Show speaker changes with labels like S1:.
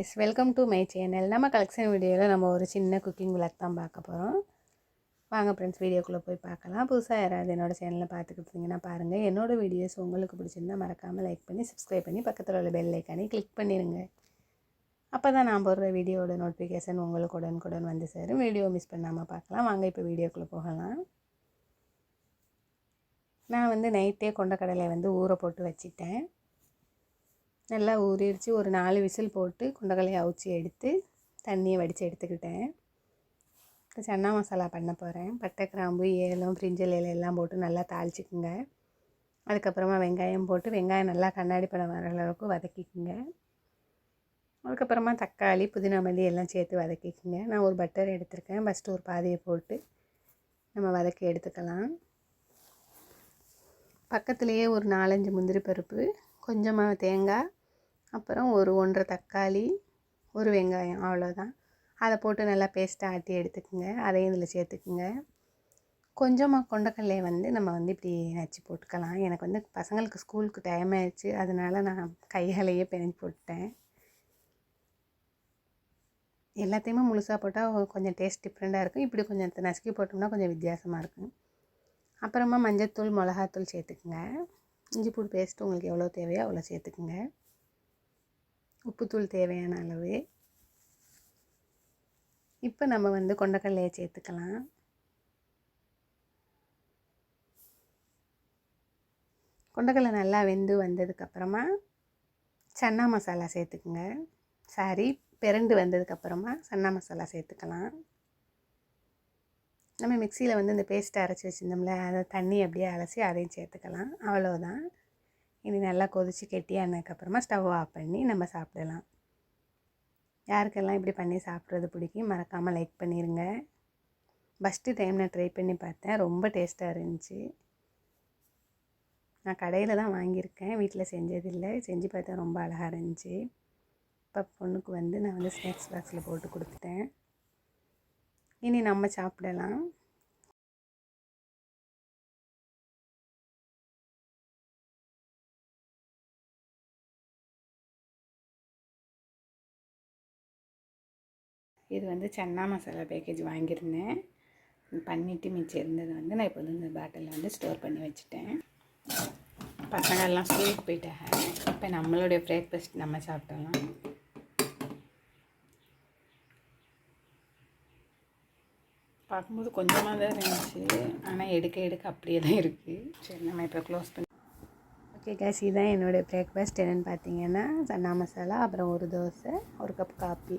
S1: Guys welcome to my channel நம்ம collection வீடியோவில் நம்ம ஒரு சின்ன குக்கிங் விளாக் தான் பார்க்க போகிறோம் வாங்க ஃப்ரெண்ட்ஸ் வீடியோக்குள்ளே போய் பார்க்கலாம். புதுசாக யாராவது என்னோடய சேனலில் பார்த்துக்கிட்டு இருந்தீங்கன்னா பாருங்கள் என்னோடய வீடியோஸ் உங்களுக்கு பிடிச்சிருந்தா மறக்காமல் லைக் பண்ணி சப்ஸ்கிரைப் பண்ணி பக்கத்தில் உள்ள பெல் ஐக்கானே கிளிக் பண்ணிடுங்க அப்போ தான் நான் போடுற வீடியோட நோட்டிஃபிகேஷன் உங்களுக்கு உடனுக்குடன் வந்து சேரும். வீடியோ மிஸ் பண்ணாமல் பார்க்கலாம். வாங்க இப்போ வீடியோக்குள்ளே போகலாம். நான் வந்து நைட்டே கொண்டக்கடலை வந்து ஊற போட்டு வச்சுட்டேன். நல்லா ஊறிடுச்சு. ஒரு நாலு விசில் போட்டு கொண்டக்கடலையை அவிச்சி எடுத்து தண்ணியை வடித்து எடுத்துக்கிட்டேன். சன்னா மசாலா பண்ண போகிறேன் பட்டை கிராம்பு ஏலம் பிரிஞ்சல் இலை எல்லாம் போட்டு நல்லா தாளிச்சிக்குங்க. அதுக்கப்புறமா வெங்காயம் போட்டு வெங்காயம் நல்லா கண்ணாடி படம் வர அளவுக்கு வதக்கிக்குங்க. அதுக்கப்புறமா தக்காளி புதினா மல்லி எல்லாம் சேர்த்து வதக்கிக்குங்க. நான் ஒரு பட்டர் எடுத்திருக்கேன். ஃபஸ்ட்டு ஒரு பாதியை போட்டு நம்ம வதக்கி எடுத்துக்கலாம். பக்கத்துலேயே ஒரு நாலஞ்சு முந்திரி பருப்பு கொஞ்சமாக தேங்காய் அப்புறம் ஒரு ஒன்றரை தக்காளி ஒரு வெங்காயம் அவ்வளோதான் அதை போட்டு நல்லா பேஸ்ட்டாக ஆட்டி எடுத்துக்கோங்க. அதையும் இதில் சேர்த்துக்குங்க. கொஞ்சமாக கொண்டக்கடலையை வந்து நம்ம வந்து இப்படி நச்சு போட்டுக்கலாம். எனக்கு வந்து பசங்களுக்கு ஸ்கூலுக்கு டைம் ஆயிடுச்சு. அதனால நான் கையாலேயே பிணைஞ்சு போட்டேன் எல்லாத்தையுமே முழுசாக போட்டால் கொஞ்சம் டேஸ்ட் டிஃப்ரெண்ட்டாக இருக்கும். இப்படி கொஞ்சம் நசுக்கி போட்டோம்னா கொஞ்சம் வித்தியாசமாக இருக்கும். அப்புறமா மஞ்சத்தூள் மிளகாத்தூள் சேர்த்துக்குங்க. இஞ்சி பூடு பேஸ்ட்டு உங்களுக்கு எவ்வளோ தேவையோ அவ்வளோ சேர்த்துக்குங்க. உப்புத்தூள் தேவையான அளவு. இப்போ நம்ம வந்து கொண்டக்கடலையை சேர்த்துக்கலாம். கொண்டக்கடலை நல்லா வெந்து வந்ததுக்கப்புறமா சன்னா மசாலா சேர்த்துக்குங்க. சாரி பிறண்டு வந்ததுக்கப்புறமா சன்னா மசாலா சேர்த்துக்கலாம். நம்ம மிக்சியில் வந்து இந்த பேஸ்ட்டை அரைச்சி வச்சுருந்தோம்ல அதை தண்ணி அப்படியே அலசி அதையும் சேர்த்துக்கலாம். அவ்வளோதான் நல்லா கொதித்து கெட்டியானதுக்கப்புறமா ஸ்டவ் ஆஃப் பண்ணி நம்ம சாப்பிடலாம். யாருக்கெல்லாம் இப்படி பண்ணி சாப்பிட்றது பிடிக்கும் மறக்காமல் லைக் பண்ணிடுங்க ஃபஸ்ட்டு டைம் நான் ட்ரை பண்ணி பார்த்தேன். ரொம்ப டேஸ்ட்டாக இருந்துச்சு. நான் கடையில் தான் வாங்கியிருக்கேன். வீட்டில் செஞ்சதில்லை. செஞ்சு பார்த்தா ரொம்ப அழகாக இருந்துச்சு. இப்போ பொண்ணுக்கு வந்து நான் வந்து ஸ்நாக்ஸ் பாக்ஸில் போட்டு கொடுத்துட்டேன். இனி நம்ம சாப்பிடலாம். இது வந்து சன்னா மசாலா பேக்கேஜ் வாங்கியிருந்தேன். பண்ணிவிட்டு மிச்சம் இருந்தது வந்து நான் இப்போ வந்து இந்த பாட்டிலில் வந்து ஸ்டோர் பண்ணி வச்சுட்டேன். பசங்கள்லாம் ஸ்கூலுக்கு போயிட்டாங்க. இப்போ நம்மளுடைய பிரேக்ஃபாஸ்ட் நம்ம சாப்பிடலாம். பார்க்கும்போது கொஞ்சமாக தான் இருந்துச்சு. ஆனால் எடுக்க எடுக்க அப்படியே தான் இருக்குது சரி நம்ம இப்போ க்ளோஸ் பண்ணி ஓகே கேஸ் இதுதான் என்னுடைய பிரேக்ஃபாஸ்ட் என்னென்னு பார்த்தீங்கன்னா சன்னா மசாலா அப்புறம் ஒரு தோசை ஒரு கப் காப்பி